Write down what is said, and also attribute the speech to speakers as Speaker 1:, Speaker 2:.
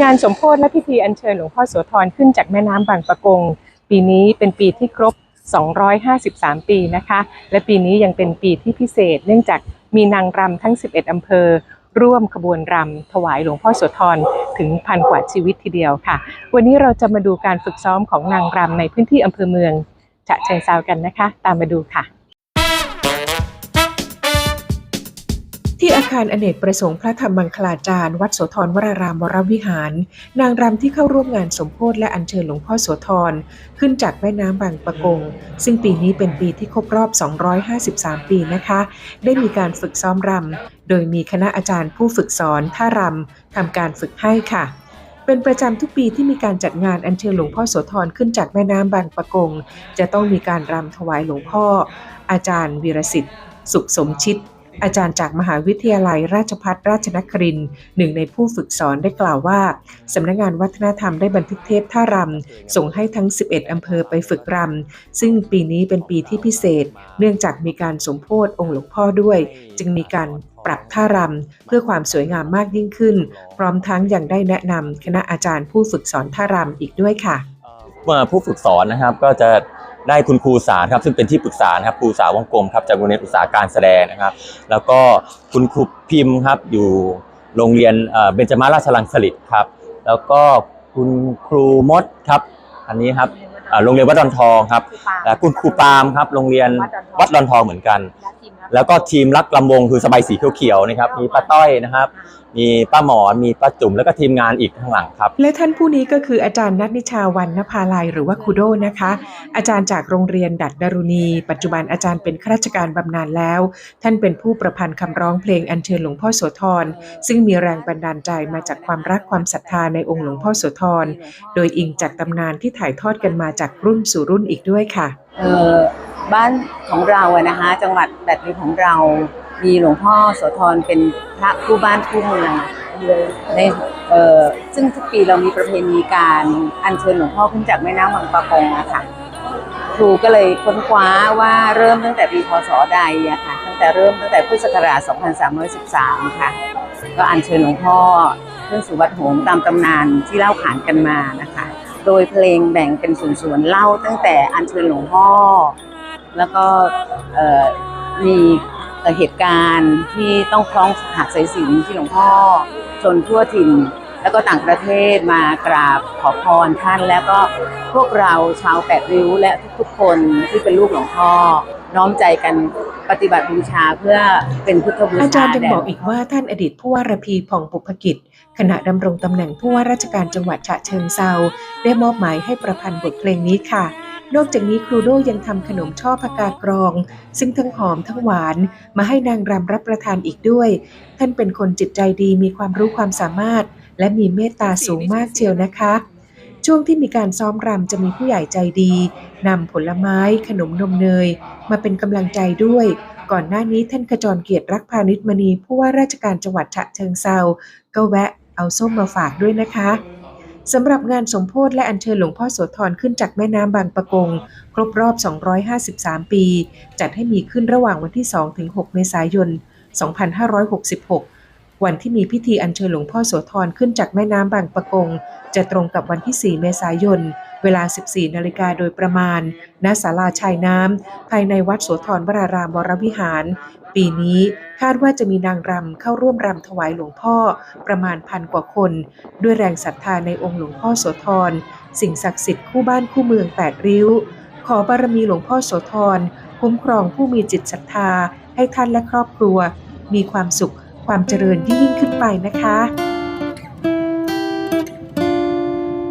Speaker 1: งานสมโพธิและพิธีอัญเชิญหลวงพ่อโสธรขึ้นจากแม่น้ำบางปะกง ปีนี้เป็นปีที่ครบ 253 ปีนะคะ และปีนี้ยังเป็นปีที่พิเศษ เนื่องจากมีนางรำทั้ง 11 อำเภอ ร่วมขบวนรำถวายหลวงพ่อโสธรถึงพันกว่าชีวิตทีเดียวค่ะ วันนี้เราจะมาดูการฝึกซ้อมของนางรำในพื้นที่อำเภอเมืองฉะเชิงเซากันนะคะ ตามมาดูค่ะ ที่อาคารอเนกประสงค์พระธรรมมังคลาจารย์ วัดโสธรวรารามวรวิหาร นางรำที่เข้าร่วมงานสมโพธิและอัญเชิญหลวงพ่อโสธรขึ้นจากแม่น้ำบางปะกง ซึ่งปีนี้เป็นปีที่ครบรอบ 253 ปีนะคะ ได้มีการฝึกซ้อมรำโดยมีคณะอาจารย์ผู้ฝึกสอนท่ารำทำการฝึกให้ค่ะเป็นประจำทุกปีที่มีการจัดงานอัญเชิญหลวงพ่อโสธรขึ้นจากแม่น้ำบางปะกง จะต้องมีการรำถวายหลวงพ่อ อาจารย์วีรสิทธิ์ สุขสมชิต อาจารย์จากมหาวิทยาลัยราชภัฏราชนครินทร์หนึ่งในผู้ฝึกสอนได้กล่าวว่า สำนักงานวัฒนธรรมได้บันทึกเทปท่ารำ ส่งให้ทั้ง 11 อำเภอไปฝึกรำ ซึ่งปีนี้เป็นปีที่พิเศษ เนื่องจากมีการสมโพธิองค์หลวงพ่อด้วย จึงมีการปรับท่ารำ เพื่อความสวยงามมากยิ่งขึ้น พร้อมทั้งยังได้แนะนำคณะอาจารย์ผู้ฝึกสอนท่ารำอีกด้วยค่ะ
Speaker 2: เมื่อผู้ฝึกสอนนะครับก็จะ ได้คุณครูสารครับซึ่งเป็นที่ปรึกษานะครับครูสาวงกลมครับจากโรงเรียนอุตสาหการแสดงนะครับ แล้วก็คุณครูพิมพ์ครับอยู่โรงเรียนเอ่อเบญจมาราชลังสฤษดิ์ครับ แล้วก็คุณครูมดครับ อันนี้ครับเอ่อโรงเรียนวัดดอนทองครับและคุณครูปาล์มครับโรงเรียนวัดดอนทองเหมือนกัน แล้วก็ทีมรักลำวงคือสบายสีเขียวๆนะครับ มีป้าต้อยนะครับ มีป้าหมอนมีป้าจุ๋มแล้วก็ทีมงานอีกข้างหลังครับ
Speaker 1: และท่านผู้นี้ก็คืออาจารย์นัทนิชาวันนภาลัยหรือว่าครูโดนะคะ อาจารย์จากโรงเรียนดัดดารุณี ปัจจุบันอาจารย์เป็นข้าราชการบำนาญแล้ว ท่านเป็นผู้ประพันธ์คำร้องเพลงอัญเชิญหลวงพ่อโสธรซึ่งมีแรงบันดาลใจมาจากความรักความศรัทธาในองค์หลวงพ่อโสธรโดยอิงจากตำนานที่ถ่ายทอดกันมาจากรุ่นสู่รุ่นอีกด้วยค่ะ
Speaker 3: เออ บ้านของเราอะนะคะ จังหวัดแบบนี้ของเรา มีหลวงพ่อโสธรเป็นพระคู่บ้านคู่เมืองในเออซึ่งทุกปีเรามีประเพณีการอัญเชิญหลวงพ่อขึ้นจากแม่น้ำบางปะกงนะคะครูก็เลยค้นคว้าว่าเริ่มตั้งแต่ปีพศใดอะค่ะตั้งแต่เริ่มตั้งแต่พุทธศักราช 2313 ค่ะ ก็อัญเชิญหลวงพ่อขึ้นสู่วัดโหงตามตำนานที่เล่าขานกันมานะคะ โดยเพลงแบ่งเป็นส่วนๆเล่าตั้งแต่อัญเชิญหลวงพ่อ แล้วก็มีเหตุการณ์ที่ต้องคล้องหักสายสิญจนที่หลวงพ่อจนทั่วถิ่น แล้วก็ต่างประเทศมากราบขอพรท่าน แล้วก็พวกเราชาวแปดริ้วและทุกๆคนที่เป็นลูกหลวงพ่อน้อมใจกันปฏิบัติบูชาเพื่อเป็นพุทธบูชา
Speaker 1: อาจารย์ยังบอกอีกว่าท่านอดีตผู้ว่าระพีผ่องปุพกิจ ขณะดำรงตำแหน่งผู้ว่าราชการจังหวัดฉะเชิงเซาได้มอบหมายให้ประพันธ์บทเพลงนี้ค่ะ นอกจากนี้ครูโดยังทำขนมช่อผักกาดกรอง ซึ่งทั้งหอมทั้งหวานมาให้นางรำรับประทานอีกด้วย ท่านเป็นคนจิตใจดีมีความรู้ความสามารถ และมีเมตตาสูงมากเชียวนะคะ ช่วงที่มีการซ้อมรำจะมีผู้ใหญ่ใจดีนำผลไม้ ขนมนมเนย มาเป็นกำลังใจด้วย ก่อนหน้านี้ท่านขจรเกียรติรักพาณิชมณีผู้ว่าราชการจังหวัดฉะเชิงเซาก็แวะเอาส้มมาฝากด้วยนะคะ สำหรับงานสมโพธิและอัญเชิญหลวงพ่อโสธรขึ้นจากแม่น้ำบางปะกง ครบรอบ 253 ปี จัดให้มีขึ้นระหว่างวันที่2-6เมษายน 2566 วันที่มีพิธีอัญเชิญหลวงพ่อโสธรขึ้นจากแม่น้ำบางปะกง จะตรงกับวันที่ 4 เมษายน เวลา 14 นาฬิกาโดยประมาณ ณ ศาลาชายน้ำ ภายในวัดโสธรวรารามวรวิหาร ปีนี้คาดว่าจะมีนางรำเข้าร่วมรำถวายหลวงพ่อประมาณพันกว่าคน ด้วยแรงศรัทธาในองค์หลวงพ่อโสธร สิ่งศักดิ์สิทธิ์คู่บ้านคู่เมืองแปดริ้ว ขอบารมีหลวงพ่อโสธรคุ้มครองผู้มีจิตศรัทธาให้ท่านและครอบครัว มีความสุข ความเจริญยิ่งขึ้นไปนะคะ